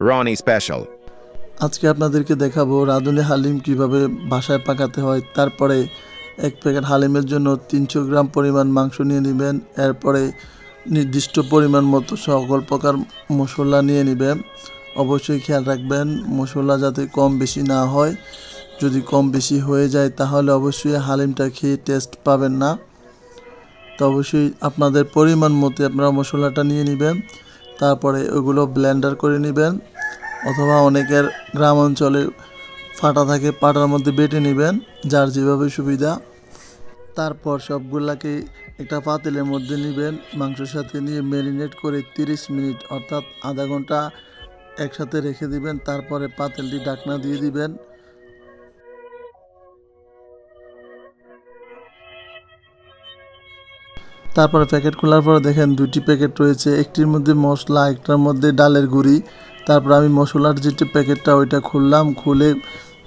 Ronnie special. আজকে আপনাদেরকে দেখাবো রাঁধুনি হালিম কীভাবে বাসায় পাকাতে হয়। তারপরে এক প্যাকেট হালিমের জন্য তিনশো গ্রাম পরিমাণ মাংস নিয়ে নেবেন। এরপরে নির্দিষ্ট পরিমাণ মতো সকল প্রকার মশলা নিয়ে নেবেন। অবশ্যই খেয়াল রাখবেন, মশলা যাতে কম বেশি না হয়। যদি কম বেশি হয়ে যায়, তাহলে অবশ্যই হালিমটা খেয়ে টেস্ট পাবেন না। তো অবশ্যই আপনাদের পরিমাণ মতো আপনারা মশলাটা নিয়ে নেবেন। তারপরে ওগুলো ব্লেন্ডার করে নেবেন, অথবা অনেকের গ্রাম অঞ্চলে ফাটা থাকে, পাটার মধ্যে বেটে নেবেন, যার যেভাবে সুবিধা। তারপর সবগুলাকে একটা পাতিলের মধ্যে নেবেন, মাংসের সাথে নিয়ে ম্যারিনেট করে 30 মিনিট, অর্থাৎ আধা ঘণ্টা একসাথে রেখে দিবেন। তারপরে পাতিলটি ঢাকনা দিয়ে দিবেন। তারপরে প্যাকেট খোলার পরে দেখেন দুটি প্যাকেট রয়েছে, একটির মধ্যে মশলা, একটার মধ্যে ডালের গুঁড়ি। তারপর আমি মশলার যেটি প্যাকেটটা ওইটা খুললাম, খুলে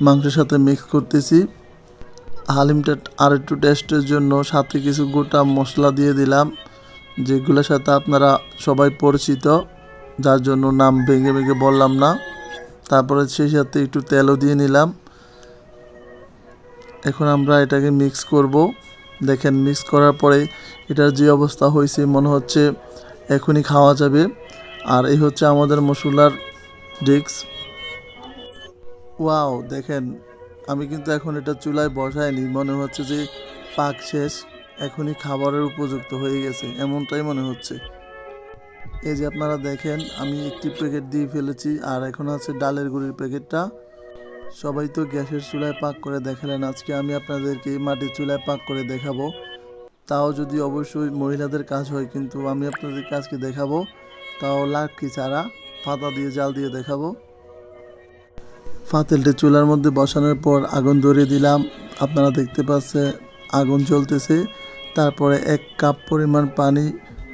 মাংসের সাথে মিক্স করতেছি। হালিমটা আর একটু টেস্টের জন্য সাথে কিছু গোটা মশলা দিয়ে দিলাম, যেগুলোর সাথে আপনারা সবাই পরিচিত, যার জন্য নাম ভেঙে ভেঙে বললাম না। তারপরে সেই সাথে একটু তেলও দিয়ে নিলাম। এখন আমরা এটাকে মিক্স করব। দেখেন মিক্স করার পরে এটার যে অবস্থা হয়েছে, মনে হচ্ছে এখনই খাওয়া যাবে। আর এই হচ্ছে আমাদের মশলার ডিক্স। ওয়াও, দেখেন, আমি কিন্তু এখন এটা চুলায় বসাইনি। মনে হচ্ছে যে পাক শেষ, এখনই খাবারের উপযুক্ত হয়ে গেছে, এমনটাই মনে হচ্ছে। এই যে আপনারা দেখেন, আমি একটি প্যাকেট দিয়ে ফেলেছি, আর এখন আছে ডালের গুঁড়ির প্যাকেটটা। সবাই তো গ্যাসের চুলায় পাক করে দেখালেন। আজকে আমি আপনাদেরকে মাটির চুলায় পাক করে দেখাবো। তাও যদি অবশ্যই মহিলাদের কাজ হয়, কিন্তু আমি আপনাদেরকে আজকে দেখাবো। তাও লাকড়ি ছাড়া ফাতা দিয়ে জাল দিয়ে দেখাবো। ফাতেলটা চুলার মধ্যে বসানোর পর আগুন ধরিয়ে দিলাম। আপনারা দেখতে পাচ্ছে আগুন জ্বলতেছে। তারপরে এক কাপ পরিমাণ পানি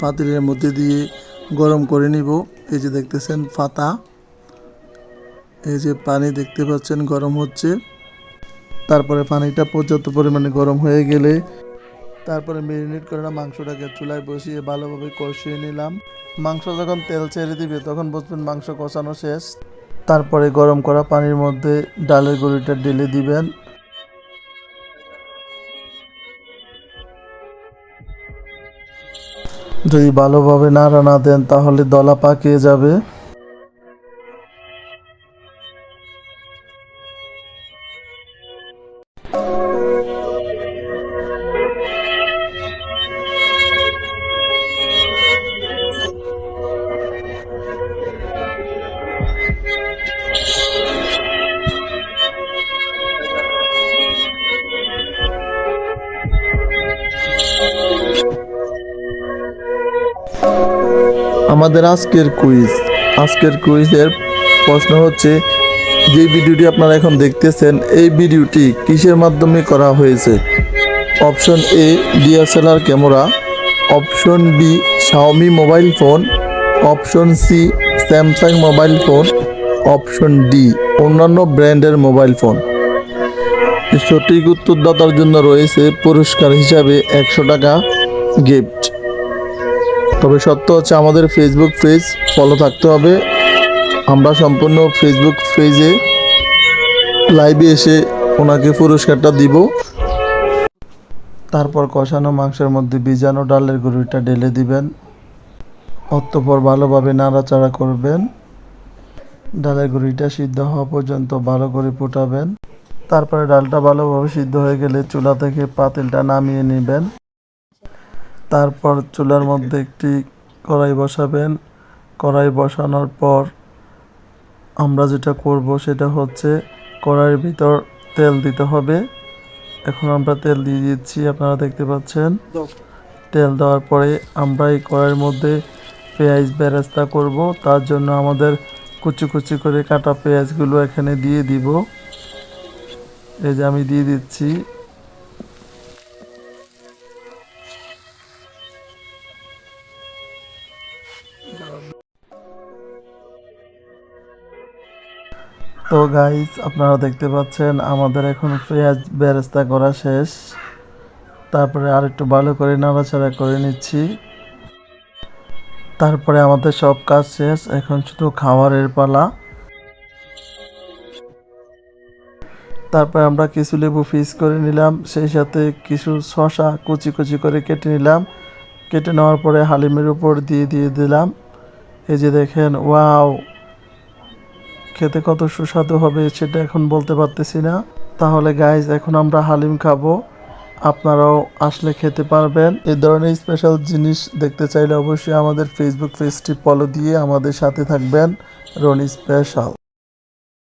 পাতিলের মধ্যে দিয়ে গরম করে নিব। এই যে দেখতেছেন, পাতা। এই যে পানি দেখতে পাচ্ছেন, গরম হচ্ছে। তারপরে পানিটা পর্যাপ্ত পরিমাণে গরম হয়ে গেলে তারপরে মেরিনেট করে না, মাংসটাকে চুলায় বসিয়ে ভালোভাবে কষিয়ে নিলাম। মাংস যখন তেল ছেড়ে দিবে, তখন বুঝবেন মাংস কষানো শেষ। তারপরে গরম করা পানির মধ্যে ডালের গুঁড়িটা ঢেলে দিবেন। যদি ভালোভাবে নাড়া না দেন, তাহলে দলা পাকিয়ে যাবে। আমাদের আজকের কুইজ আজকের কুইজের প্রশ্ন হচ্ছে যে ভিডিওটি আপনারা এখন দেখতেছেন, এই ভিডিওটি কিসের মাধ্যমে করা হয়েছে? Option A, DSLR camera. Option B Xiaomi mobile phone. Option C Samsung mobile phone. Option D, অন্যান্য ব্র্যান্ডের মোবাইল ফোন। সঠিক উত্তরদাতার জন্য রয়েছে পুরস্কার হিসাবে একশো টাকা গিফট। তবে সত্য হচ্ছে আমাদের ফেসবুক পেজ ফলো থাকতে হবে। আমরা সম্পূর্ণ ফেসবুক পেজে লাইভে এসে ওনাকে পুরস্কারটা দিব। তারপর কষানো মাংসের মধ্যে বীজাণু ডালের গুঁড়িটা ঢেলে দিবেন। অতঃপর ভালোভাবে নাড়াচাড়া করবেন। ডালের গুঁড়িটা সিদ্ধ হওয়া পর্যন্ত ভালো করে ফুটাবেন। তারপরে ডালটা ভালোভাবে সিদ্ধ হয়ে গেলে চুলা থেকে পাতিলটা নামিয়ে নেবেন। তারপর চুলার মধ্যে একটি কড়াই বসাবেন। কড়াই বসানোর পর আমরা যেটা করব সেটা হচ্ছে কড়াইয়ের ভিতর তেল দিতে হবে। এখন আমরা তেল দিয়ে দিচ্ছি, আপনারা দেখতে পাচ্ছেন। তেল দেওয়ার পরে আমরা এই কড়াইয়ের মধ্যে পেঁয়াজ বেরেস্তা করব। তার জন্য আমাদের কুচি কুচি করে কাটা পেঁয়াজগুলো এখানে দিয়ে দিব। এই যে আমি দিয়ে দিচ্ছি। তো গাইস আপনারা দেখতে পাচ্ছেন, আমাদের এখন পেঁয়াজ বেরেস্তা করা শেষ। তারপরে আর একটু ভালো করে নাড়াচাড়া করে নিচ্ছি। তারপরে আমাদের সব কাজ শেষ, এখন শুধু খাবারের পালা। তারপরে আমরা কিছু লেবু ফিস করে নিলাম, সেই সাথে কিছু শশা কুচি কুচি করে কেটে নিলাম। কেটে নেওয়ার পরে হালিমের উপর দিয়ে দিয়ে দিলাম। এই যে দেখেন ওয়াও খেতে কত সুস্বাদু হবে সেটা এখন বলতে পারতেছি না। তাহলে গাইজ এখন আমরা হালিম খাব। আপনারাও আসলে খেতে পারবেন। এ ধরনের স্পেশাল জিনিস দেখতে চাইলে অবশ্যই আমাদের ফেসবুক পেজটি ফলো দিয়ে আমাদের সাথে থাকবেন। রনি স্পেশাল